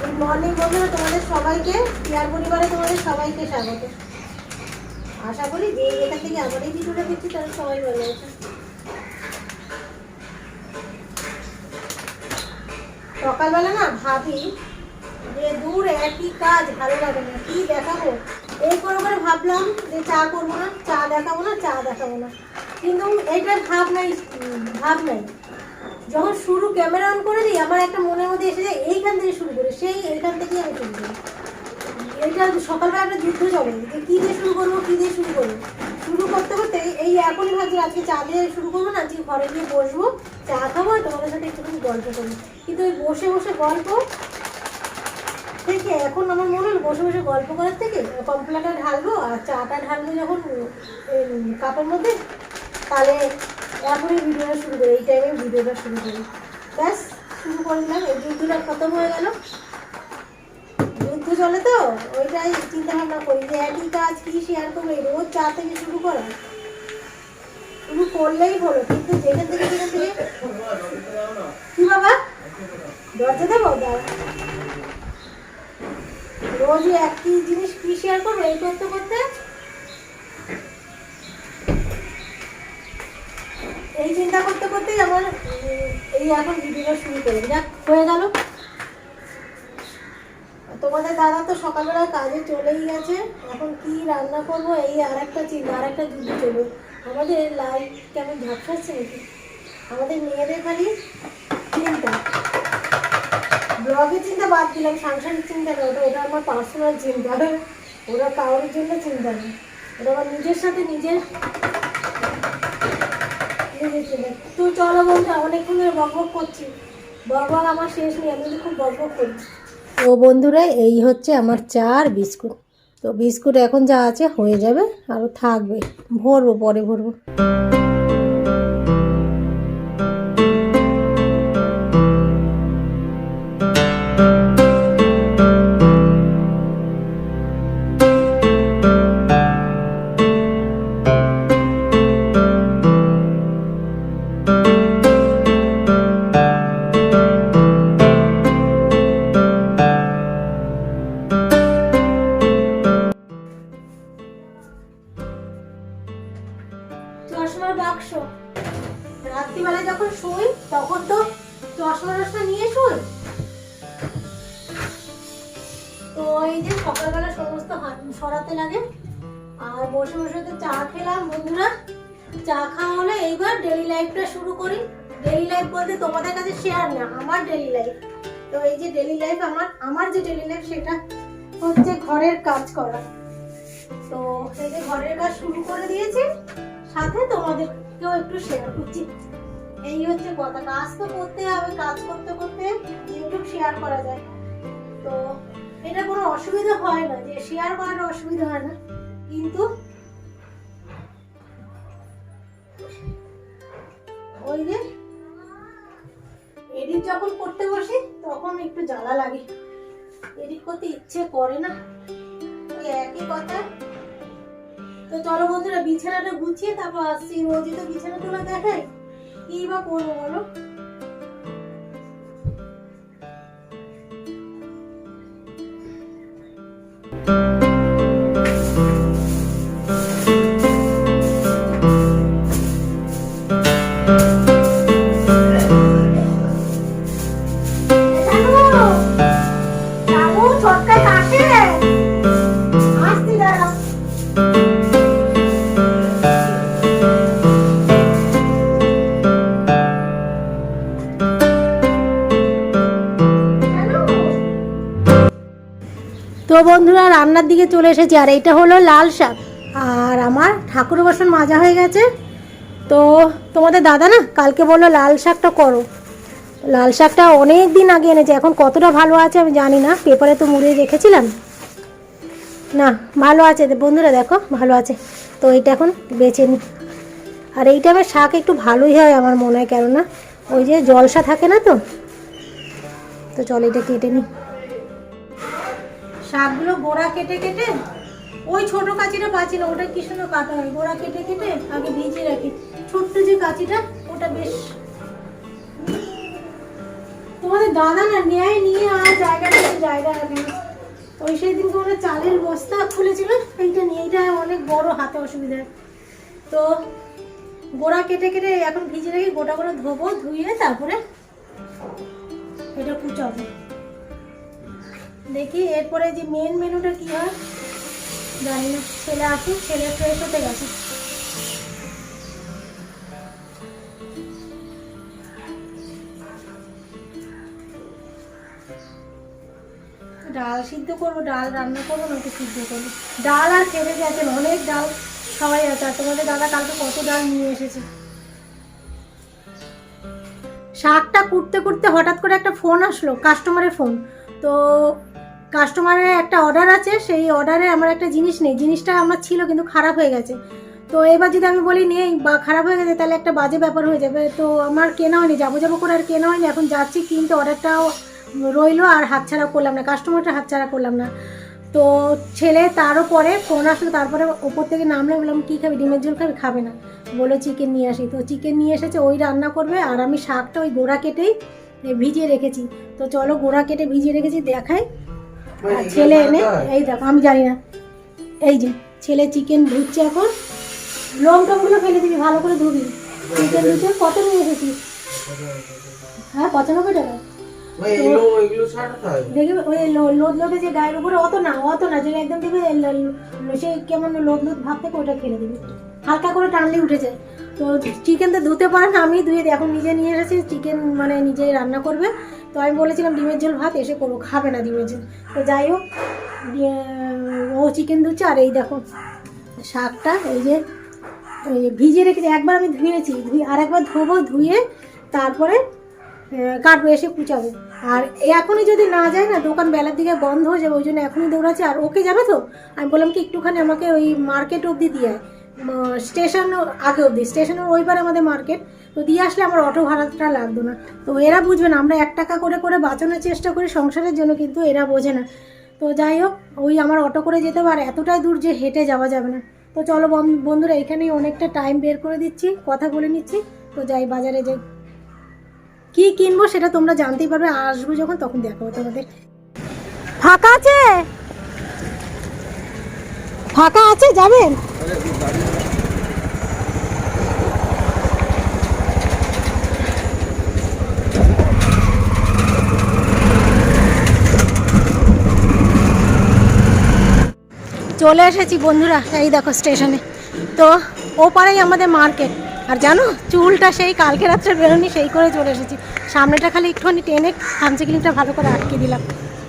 Good morning বন্ধুরা, তোমাদের সবাইকে, পিয়ার পরিবারে তোমাদের সবাইকে স্বাগত। আশা করি যে যেখান থেকে আমার এই ভিডিওটা দেখছি তারা সবাই ভালো আছে। সকালবেলা না ভাবি যে দূর একই কাজ, ভালো লাগে না, কি দেখাবো? এই করে করে ভাবলাম যে চা করব না, চা দেখাবো না, চা দেখাবো না। কিন্তু এইটার ভাব নাই ভাব নাই যখন শুরু ক্যামেরা অন করে দিই, আমার একটা মনের মধ্যে এসে যায়, এইখান থেকে শুরু করি, সেই এইখান থেকেই আমি শুরু করি। এইটা সকালবেলা একটা যুদ্ধ চলে, যে কী দিয়ে শুরু করব, কী দিয়ে শুরু করব? শুরু করতে করতে এই এখনই ভাবছি, আজকে চা দিয়ে শুরু করব না, আজকে ঘরে গিয়ে বসবো, চা খাব আর তোমাদের সাথে একটুখানি গল্প করব কিন্তু ওই বসে বসে গল্প থেকে এখন আমার মনে হলো, বসে বসে গল্প করার থেকে কমপ্লেটা ঢালবো, আর চাটা ঢালবো যখন কাপের মধ্যে, তাহলে এখনই ভিডিওটা শুরু করি, এই টাইমে ভিডিওটা শুরু করি। ব্যাস, শুরু করে দিলাম এই যুদ্ধটা খতম হয়ে গেল। যুদ্ধ চলে তো, ওইটাই চিন্তা ভাবনা করি যে একই কাজ কি শেয়ার করব, এই রোজ চা থেকে শুরু করা। শুরু করলেই হলো, কিন্তু যেখান থেকে যেখান থেকে কি বাবা? দরজা দেবো? দাঁড়া রোজই একই জিনিস কি শেয়ার করব এই করতে করতে এই চিন্তা করতে করতেই আমার, এই এখন ভিডিওটা শুরু করি যাক, হয়ে গেল। তোমাদের দাদা তো সকালবেলা কাজে চলেই গেছে। এখন কি রান্না করব, এই আর একটা চিন্তা আর একটা যুদ্ধ চলবে আমাদের লাইফ কেমন ঝাপসাচ্ছে নাকি? আমাদের মেয়েদের খালি চিন্তা ব্লগের চিন্তা বাদ দিলাম, সাংসারিক চিন্তা না ওটা ওটা আমার পার্সোনাল চিন্তা। ওরা কারোর জন্য চিন্তা নেই। ওটা আমার নিজের সাথে নিজের নিজের চিন্তা তো চলো অনেকক্ষণ ধরে বক বক করছি। আমার শেষ নেই আমি খুব বক বক করি তো বন্ধুরা, এই হচ্ছে আমার চা আর বিস্কুট। তো বিস্কুট এখন যা আছে হয়ে যাবে আরও থাকবে। ভরবো, পরে ভরবো। চশমার সরাতে লাগে। আর বসে বসে তো চা খেলাম, বন্ধুরা। চা খাওয়া হলে এইবার ডেলি লাইফটা শুরু করি। ডেলি লাইফ বলতে তোমাদের কাছে শেয়ার না, আমার ডেলি লাইফ তো এই যে ডেলি লাইফ আমার আমার যে ডেলি লাইফ সেটা হচ্ছে ঘরের কাজ করা। তো এই যে ঘরের কাজ শুরু করে দিয়েছি, সাথে তোমাদেরকেও একটু শেয়ার করছি। এই হচ্ছে কথা, কাজ তো করতে হবে, কাজ করতে করতে ইউটিউব শেয়ার করা যায়। তো এটা কোনো অসুবিধা হয় না, যে শেয়ার করার অসুবিধা হয় না। কিন্তু ওই যে এডিট যখন করতে বসি, তখন একটু জ্বালা লাগে। এডিট করতে ইচ্ছে করে না। ওই একই কথা। তো চলো বন্ধুরা, বিছানাটা গুছিয়ে তারপর আসছি। রোজই তো বিছানা তোলা দেখায়। কি বা করব বলো? চলে এসেছি, আর এইটা হলো লাল শাক। আর আমার ঠাকুর বাসন মাজা হয়ে গেছে। তো তোমাদের দাদা না কালকে বলল লাল শাকটা করো। লাল শাকটা অনেক দিন আগে এনেছে, এখন কতটা ভালো আছে আমি জানি না। পেপারে তো মুড়িয়ে রেখেছিলাম। না, ভালো আছে বন্ধুরা দেখো, ভালো আছে। তো এইটা এখন বেছে নিই আর এইটা আমার শাক একটু ভালোই হয় আমার মনে হয়, কেননা ওই যে জলসা থাকে না তো। তো চল এটা কেটে নিই শাকগুলো গোড়া কেটে কেটে, ওই ছোট কাঁচিটা পাচ্ছি না, ওটা কি সুন্দর কাটা হয়, গোড়া কেটে কেটে আগে ভিজিয়ে রাখি। ছোট্ট যে কাঁচিটা, ওটা বেশ তোমাদের দাদা না নেয় নিয়ে আর জায়গাটা আয়ডা রাখে না। ওই সেই দিনকে ওরা চালের বস্তা খুলেছিল, এইটা নিয়ে, এইটা অনেক বড় হাতে অসুবিধা। তো গোড়া কেটে কেটে এখন ভিজে রেখে গোটা করে ধোবো, ধুয়ে তারপরে এটা কুচাবো। দেখি, এরপরে যে মেন মেনুটা কি হয়? জানি না, ছেলে আসুক, ছেলে ফ্রেশ হতে গেছে। ডাল সিদ্ধ করব, ডাল রান্না করব না নাকি সিদ্ধ করব। ডাল আর খেতে গেছেন অনেক ডাল সবাই আছে, আর তোমাদের দাদা কালকে কত ডাল নিয়ে এসেছে। শাকটা কুটতে কুটতে হঠাৎ করে একটা ফোন আসলো কাস্টমারের ফোন তো কাস্টমারের একটা অর্ডার আছে, সেই অর্ডারে আমার একটা জিনিস নেই। জিনিসটা আমার ছিল কিন্তু খারাপ হয়ে গেছে। তো এবার যদি আমি বলি নেই, বা খারাপ হয়ে গেছে, তাহলে একটা বাজে ব্যাপার হয়ে যাবে। তো আমার কেনা হয়নি যাব যাব করে আর কেনা হয়নি। এখন যাচ্ছি, কিন্তু অর্ডারটাও রইল আর হাতছাড়া করলাম না কাস্টমারটা হাতছাড়া করলাম না। তো ছেলে তারও পরে ফোন আসলো, তারপরে ওপর থেকে নামলে বললাম, কী খাবি? ডিমের ঝোল খাবি? খাবে না। বলে চিকেন নিয়ে আসি। তো চিকেন নিয়ে এসেছে, ওই রান্না করবে আর আমি শাকটা ওই গোড়া কেটেই ভিজিয়ে রেখেছি। তো চলো গোড়া কেটে ভিজিয়ে রেখেছি, দেখাই। আর ছেলে এনে এই দেখো আমি জানি না। এই যে ছেলে চিকেন ধুচ্ছে এখন। লং টমগুলো ফেলে দিবি ভালো করে ধুবি। চিকেন ধুচ্ছে কত নিয়ে এসেছিস হ্যাঁ পঁচানব্বই টাকা। দেখবি ওই লোদ লোদে যে গায়ের উপরে অত না অত না একদম দেখবি কেমন লোদ লোদ ভাব থেকে ওটা ফেলে দিবি। হালকা করে টানলে উঠে যায়। তো চিকেন তো ধুতে পারে না আমি ধুয়ে দিই। এখন নিজে নিয়ে এসেছি চিকেন মানে নিজেই রান্না করবে। তো আমি বলেছিলাম ডিমের ঝোল, ভাত এসে করব, খাবে না ডিমের ঝোল। তো যাই হোক ও চিকেন ধুচ্ছে আর এই দেখো, শাকটা, এই যে ভিজিয়ে রেখেছি, একবার আমি ধুয়েছি, ধুয়ে আর একবার ধোবো, ধুয়ে তারপরে কাটবো, এসে কুচাবো। আর এখনই যদি না যায় না, দোকান বেলার দিকে বন্ধ হয়ে যাবে, ওই জন্য এখনই দৌড়াচ্ছে। আর ওকে যাবে তো? আমি বললাম কি, একটুখানি আমাকে ওই মার্কেট অবধি দিয়ে স্টেশন আগে অবধি, স্টেশনের ওই পারে আমাদের মার্কেট। তো দিয়ে আসলে আমার অটো ভাড়াটা লাগতো না। তো এরা বুঝবে না, আমরা এক টাকা করে করে বাঁচানোর চেষ্টা করি সংসারের জন্য, কিন্তু এরা বোঝে না। তো যাই হোক, ওই আমার অটো করে যেতে পারে, এতটাই দূর যে হেঁটে যাওয়া যাবে না। তো চলো বন্ধ- বন্ধুরা, এখানেই অনেকটা টাইম বের করে দিচ্ছি, কথা বলে নিচ্ছি। তো যাই, বাজারে যাই। কি কিনবো সেটা তোমরা জানতেই পারবে, আসব যখন, তখন দেখাবো তোমাদের। ফাঁকা আছে? ফাঁকা আছে, যাবেন? চলে এসেছি বন্ধুরা, এই দেখো স্টেশনে। তো ও পারেই আমাদের মার্কেট। আর জানো, চুলটা সেই কালকে রাত্রে বেরোনি সেই করে চলে এসেছি। সামনেটা খালি একটুখানি টেনে খামচে ক্লিপটা ভালো করে আটকে দিলাম।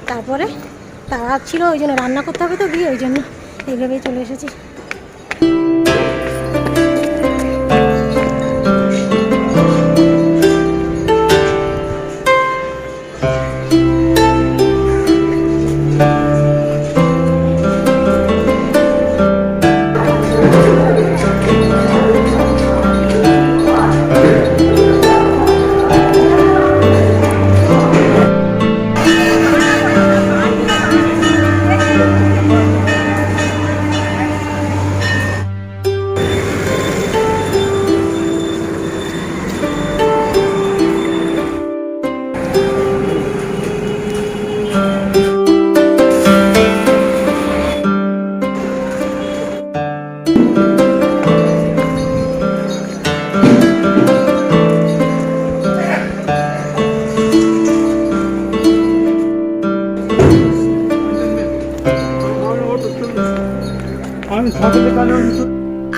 তারপরে তারা ছিল, ওই জন্য রান্না করতে হবে তো গিয়ে, ওই জন্য এইভাবেই চলে এসেছি।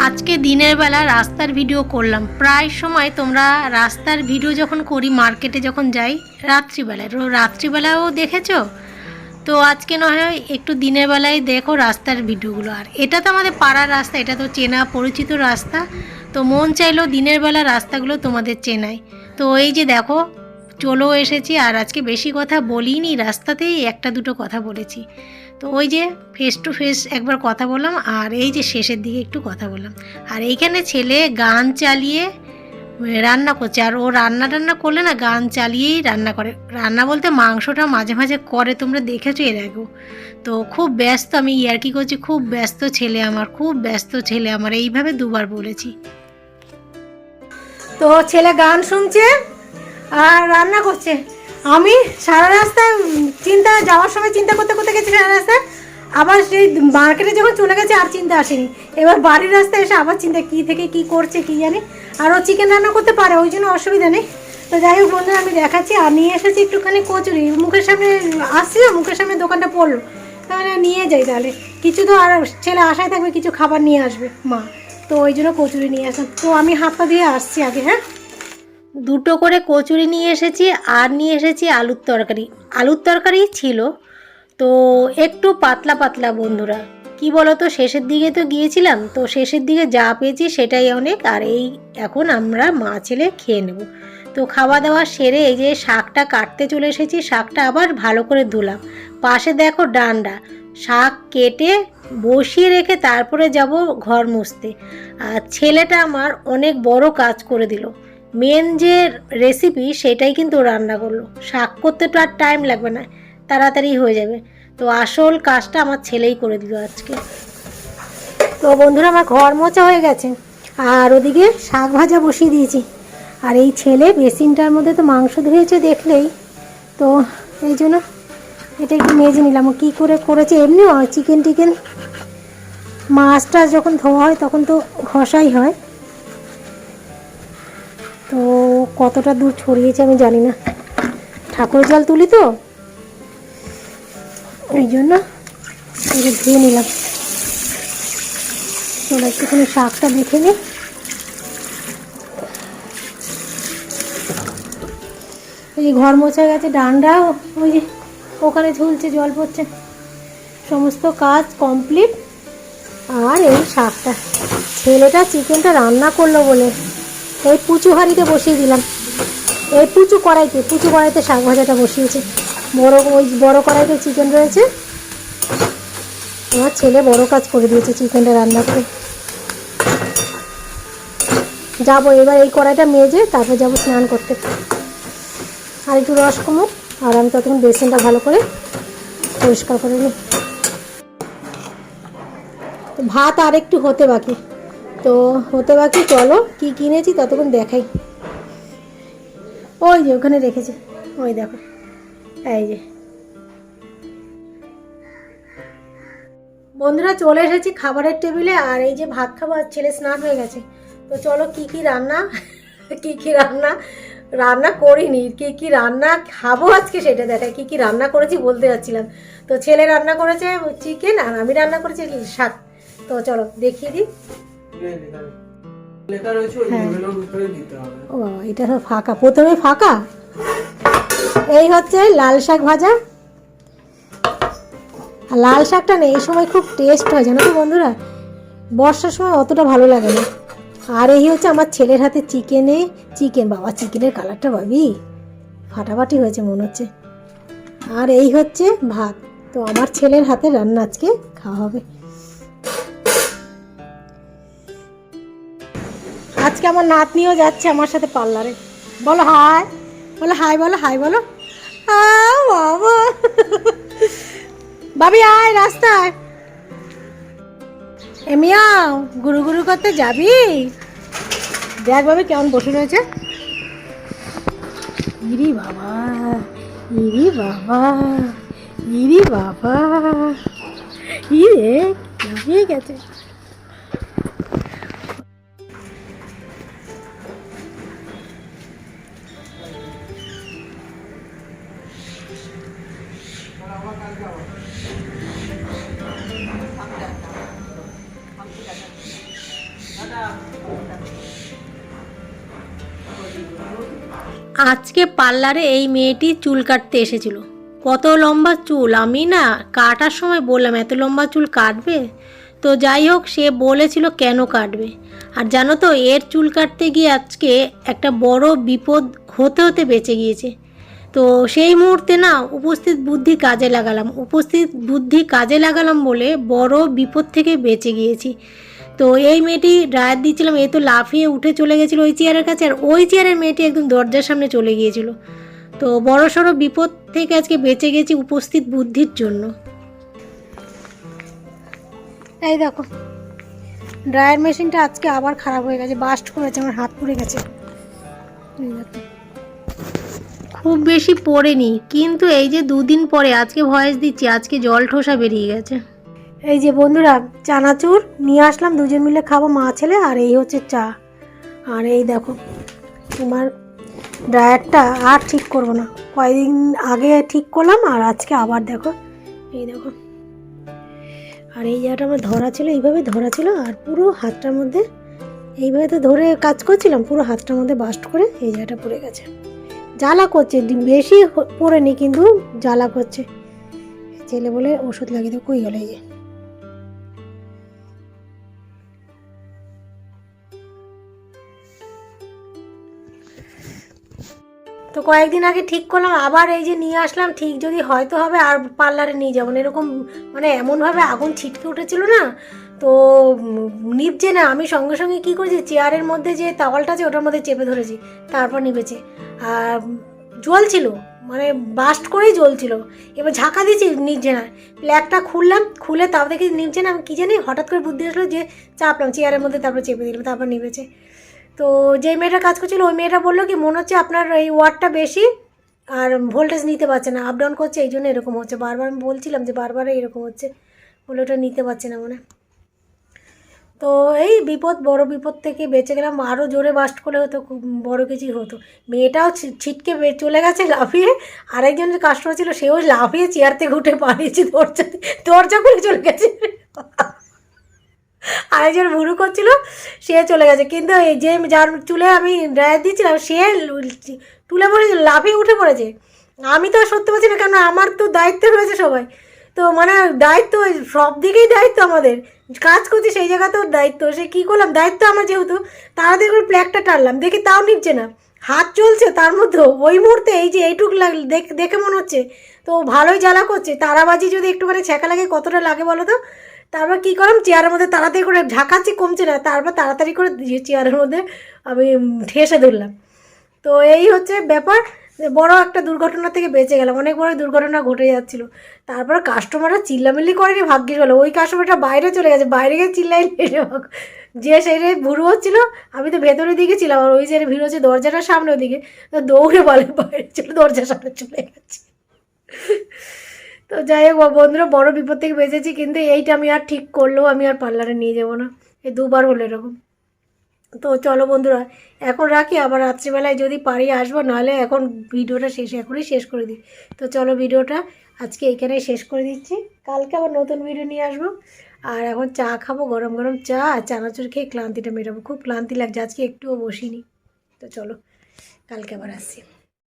আজকে দিনের বেলা রাস্তার ভিডিও করলাম। প্রায় সময় তোমরা রাস্তার ভিডিও যখন করি মার্কেটে যখন যাই, রাত্রিবেলায়। রাত্রিবেলাও দেখেছ? তো আজকে না হয় একটু দিনের বেলায় দেখো রাস্তার ভিডিওগুলো আর এটা তো আমাদের পাড়ার রাস্তা, এটা তো চেনা, পরিচিত রাস্তা। তো মন চাইলো দিনের বেলা রাস্তাগুলো তোমাদের চেনাই। তো এই যে দেখো চলেও এসেছি। আর আজকে বেশি কথা বলিনি, রাস্তাতেই একটা দুটো কথা বলেছি। তো ওই যে ফেস টু ফেস একবার কথা বললাম, আর এই যে শেষের দিকে একটু কথা বললাম। আর এইখানে ছেলে গান চালিয়ে রান্না করছে, আর ও রান্না টান্না করলে না গান চালিয়েই রান্না করে। রান্না বলতে মাংসটা মাঝে মাঝে করে, তোমরা দেখেছ এর আগেও। তো খুব ব্যস্ত আমি ইয়ার্কি করছি, খুব ব্যস্ত ছেলে আমার, খুব ব্যস্ত ছেলে আমার, এইভাবে দুবার বলেছি। তো ছেলে গান শুনছে আর রান্না করছে। আমি সারা রাস্তায় চিন্তা, যাওয়ার সময় চিন্তা করতে করতে গেছি সারা রাস্তায়। আবার সেই মার্কেটে যখন চলে গেছে, আর চিন্তা আসেনি। এবার বাড়ির রাস্তায় এসে আবার চিন্তা, কী থেকে কি করছে, কি জানি? আর ও চিকেন রান্না করতে পারে, ওই জন্য অসুবিধা নেই। তো যাই হোক বন্ধুরা, আমি দেখাচ্ছি, আর নিয়ে এসেছি একটুখানি কচুরি। মুখের সামনে আসছি না মুখের সামনে দোকানটা পড়ল। তাহলে নিয়ে যাই তাহলে। কিছু তো আর ছেলে আশায় থাকবে, কিছু খাবার নিয়ে আসবে মা। তো ওই জন্য কচুরি নিয়ে আসলাম। তো আমি হাতটা দিয়ে আসছি আগে হ্যাঁ? দুটো করে কচুরি নিয়ে এসেছি, আর নিয়ে এসেছি আলুর তরকারি। আলুর তরকারি ছিল, তো একটু পাতলা পাতলা বন্ধুরা। কি বলো তো শেষের দিকে তো গিয়েছিলাম, তো শেষের দিকে যা পেয়েছি সেটাই অনেক, আর এই এখন আমরা মা ছেলে খেয়ে নেব। তো খাওয়া দাওয়া সেরে এই যে শাকটা কাটতে চলে এসেছি, শাকটা আবার ভালো করে ধুলাম। পাশে দেখো ডান্ডা, শাক কেটে বসিয়ে রেখে তারপরে যাব ঘর মুছতে। আর ছেলেটা আমার অনেক বড় কাজ করে দিল। মেন যে রেসিপি সেটাই কিন্তু রান্না করল। শাক করতে তো আর টাইম লাগবে না, তাড়াতাড়ি হয়ে যাবে। তো আসল কাজটা আমার ছেলেই করে দিল আজকে। তো বন্ধুরা, আমার ঘর মোচা হয়ে গেছে। আর ওদিকে শাক ভাজা বসিয়ে দিয়েছি। আর এই ছেলে বেসিনটার মধ্যে তো মাংস ধুয়েছে দেখলেই। তো এই জন্য এটা একটু মেজে নিলাম। কী করে করেছে এমনিও চিকেন টিকেন মাছ টাছ যখন ধোয়া হয় তখন তো ঘষাই হয়। তো কতটা দূর ছড়িয়েছে আমি জানি না। ঠাকুর জল তুলি তো? এই জন্য ধুয়ে নিলাম। একটুখানি শাকটা দেখে নিই। এই ঘর মোছা গেছে ডান্ডা ওই যে ওখানে ঝুলছে, জল পড়ছে। সমস্ত কাজ কমপ্লিট। আর এই শাকটা। ছেলেটা চিকেনটা রান্না করল বলে এই পুচু হাঁড়িতে বসিয়ে দিলাম। এই পুচু কড়াইতে পুচু কড়াইতে শাক ভাজাটা বসিয়েছে। বড় ওই বড় কড়াইতে চিকেন রয়েছে। আমার ছেলে বড় কাজ করে দিয়েছে চিকেনটা রান্না করে। যাব, এবার এই কড়াইটা মেজে তারপর যাব স্নান করতে। আর একটু রস কমুক, আর আমি ততক্ষণ বেসিনটা ভালো করে পরিষ্কার করে নিই। ভাত আর একটু হতে বাকি। তো হতে বাকি চলো, কি কিনেছি ততক্ষণ দেখাই। ওই যে ওখানে রেখেছে, ওই দেখো, এই যে। বন্ধুরা চলে এসেছি খাবারের টেবিলে, আর এই যে ভাত খাবার ছেলে স্নান হয়ে গেছে। তো চলো কি কি রান্না, কি কি রান্না রান্না করিনি, কি কি রান্না খাব আজকে সেটা দেখাই, কি কি রান্না করেছি বলতে যাচ্ছিলাম। তো ছেলে রান্না করেছে চিকেন আর আমি রান্না করেছি শাক। তো চলো দেখিয়ে দিই। লেখা রয়েছে ওই হ্যাঁ। লেভেলের উপরে দিতে হবে। ও বাবা, এটা সব ফাঁকা। প্রথমে ফাঁকা? এই হচ্ছে লাল শাক ভাজা। আর লাল শাকটা না এই সময় খুব টেস্ট হয় জানো তো বন্ধুরা? বর্ষার সময় অতটা ভালো লাগে না। আর এই হচ্ছে আমার ছেলের হাতে চিকেনে চিকেন বাবা চিকেনের কালারটা ভাবি। ফাটাফাটি হয়েছে মনে হচ্ছে। আর এই হচ্ছে ভাত। তো আমার ছেলের হাতে রান্না আজকে খাওয়া হবে। আজকে আমার নাতনিও যাচ্ছে আমার সাথে পার্লারে। বলো হাই। বলো হাই বলো হাই, বলো। বাবা। বাবি, আয় রাস্তায়। এমিয়াও গুরু গুরু করতে যাবি? দেখ বাবি কেমন বসে রয়েছে। ইরি বাবা ইরি বাবা ইরি বাবা। ইরে গেছে? আজকে পার্লারে এই মেয়েটি চুল কাটতে এসেছিল। কত লম্বা চুল? আমি না কাটার সময় বললাম, এত লম্বা চুল কাটবে? তো যাই হোক, সে বলেছিল, কেন কাটবে? আর জানো তো, এর চুল কাটতে গিয়ে আজকে একটা বড় বিপদ হতে হতে বেঁচে গিয়েছে। তো সেই মুহূর্তে না উপস্থিত বুদ্ধি কাজে লাগালাম। উপস্থিত বুদ্ধি কাজে লাগালাম বলে বড় বিপদ থেকে বেঁচে গিয়েছি। তো এই মেয়েটি রায় দিচ্ছিলাম এ তো লাফিয়ে উঠে চলে গেছিল ওই চেয়ারের কাছে আর ওই চেয়ারের মেয়েটি একদম দরজার সামনে চলে গিয়েছিল। তো বড় সড়ো বিপদ থেকে আজকে বেঁচে গেছি উপস্থিত বুদ্ধির জন্য। এই দেখো ড্রায়ার মেশিনটা আজকে আবার খারাপ হয়ে গেছে বাস্ট করেছে আমার হাত পুড়ে গেছে। খুব বেশি পড়েনি কিন্তু এই যে দুদিন পরে আজকে ভয়েস দিচ্ছি আজকে জল ঠোসা বেরিয়ে গেছে। এই যে বন্ধুরা, চানাচুর, নিয়ে আসলাম, দুজন মিলে খাব মা, ছেলে, আর এই হচ্ছে চা। আর এই দেখো, তোমার ড্রায়ারটা আর ঠিক করব না। কয়েকদিন আগে ঠিক করলাম, আর আজকে আবার দেখো, এই দেখো। আর এই জায়গাটা আমার ধরা ছিল, এইভাবে ধরা ছিল, আর পুরো হাতটার মধ্যে এইভাবে তো ধরে কাজ করছিলাম, পুরো হাতটার মধ্যে বাস্ট করে এই জায়গাটা পড়ে গেছে। জ্বালা করছে, বেশি পড়েনি, কিন্তু জ্বালা করছে। ছেলে বলে ওষুধ লাগিয়ে দেবো কই গেল এই যে? তো কয়েকদিন আগে ঠিক করলাম, আবার এই যে নিয়ে আসলাম, ঠিক যদি হয়তো হবে আর পার্লারে নিয়ে যাব এরকম মানে এমনভাবে আগুন ছিটকে উঠেছিল না? তো নিভছে না। আমি সঙ্গে সঙ্গে কী করেছি, চেয়ারের মধ্যে যে তাওয়ালটা আছে, ওটার মধ্যে চেপে ধরেছি, তারপর নিভেছে। আর জ্বলছিল মানে বাস্ট করেই জ্বলছিল। এবার ঝাঁকা দিয়েছি, নিভছে না। প্ল্যাগটা খুললাম, খুলে তাও দেখি নিভছে না। আমি কী জানি, হঠাৎ করে বুদ্ধি আসলো যে চাপলাম, চেয়ারের মধ্যে তারপর চেপে দিলাম, তারপর নিভেছে। তো যে মেয়েটা কাজ করছিল, ওই মেয়েটা বলল কি, মনে হচ্ছে আপনার এই ওয়াটটা বেশি আর ভোল্টেজ নিতে পারছে না আপ ডাউন করছে, এই জন্য এরকম হচ্ছে। বারবার আমি বলছিলাম যে বারবার এরকম হচ্ছে, বলে ওটা নিতে পারছে না মনে। তো এই বিপদ, বড় বিপদ থেকে বেঁচে গেলাম আরও জোরে বাস্ট করলে হতো খুব বড় কিছুই হতো। মেয়েটাও ছিটকে চলে গেছে লাফিয়ে, আরেকজন যে কাস্টমার ছিল, সেও লাফিয়ে চেয়ার থেকে উঠে পালিয়েছে, দরজা দরজা খুলে চলে গেছে। আরেকজন ভুরু করছিল, সে চলে গেছে। কিন্তু এই যে যার চুলে আমি ড্রায়ার দিয়েছিলাম, সে তুলে পড়েছে, লাফিয়ে উঠে পড়েছে। আমি তো সত্যি বলছি না কেন আমার তো দায়িত্ব রয়েছে সবাই। তো মানে দায়িত্ব সব দিকেই দায়িত্ব আমাদের। কাজ করছি সেই জায়গাতেও দায়িত্ব। সে কী করলাম? দায়িত্ব আমার যেহেতু, তাড়াতাড়ি করে প্ল্যাগটা টানলাম। দেখি তাও নিচ্ছে না। হাত চলছে তার মধ্যে। ওই মুহূর্তে এই যে এইটুক দেখ- মনে হচ্ছে। তো ভালোই জ্বালা করছে। তারাবাজি যদি একটুখানি ছ্যাঁকা লাগে কতটা লাগে বলো তো? তারপর কী করলাম? চেয়ারের মধ্যে তাড়াতাড়ি করে ঝাঁকাচ্ছি, কমছে না। তারপর তাড়াতাড়ি করে চেয়ারের মধ্যে আমি ঠেসে ধরলাম। তো এই হচ্ছে ব্যাপার বড় একটা দুর্ঘটনা থেকে বেঁচে গেলাম। অনেক বড় দুর্ঘটনা ঘটে যাচ্ছিল। তারপর কাস্টমাররা চিল্লামিল্লি করেনি, ভাগ্যিস হলো ওই কাস্টমারটা বাইরে চলে গেছে। বাইরে গিয়ে চিল্লাই যে সাইডে ভুরু হচ্ছিল, আমি তো ভেতরের দিকে ছিলাম আর ওই সাইডে ভিড় হচ্ছে দরজাটার সামনে ওদিকে তো দৌড়ে বলে, বাইরে চলে দরজার সামনে চলে গেছে। তো যাই হোক, বন্ধুরা, বড় বিপদ থেকে বেঁচেছি, কিন্তু এইটা আমি আর ঠিক করলেও আমি আর পার্লারে নিয়ে যাব না। এই দুবার হলো এরকম। তো চলো বন্ধুরা, এখন রাখি, আবার রাত্রিবেলায় যদি পারি আসব, নাহলে এখন ভিডিওটা শেষ, এখনই শেষ করে দিই। তো চলো ভিডিওটা আজকে এইখানেই শেষ করে দিচ্ছি। কালকে আবার নতুন ভিডিও নিয়ে আসব। আর এখন চা খাব, গরম গরম চা, আর চানাচুর খেয়ে ক্লান্তিটা মেটাবো। খুব ক্লান্তি লাগছে, আজকে একটুও বসিনি। তো চলো, কালকে আবার আসছি।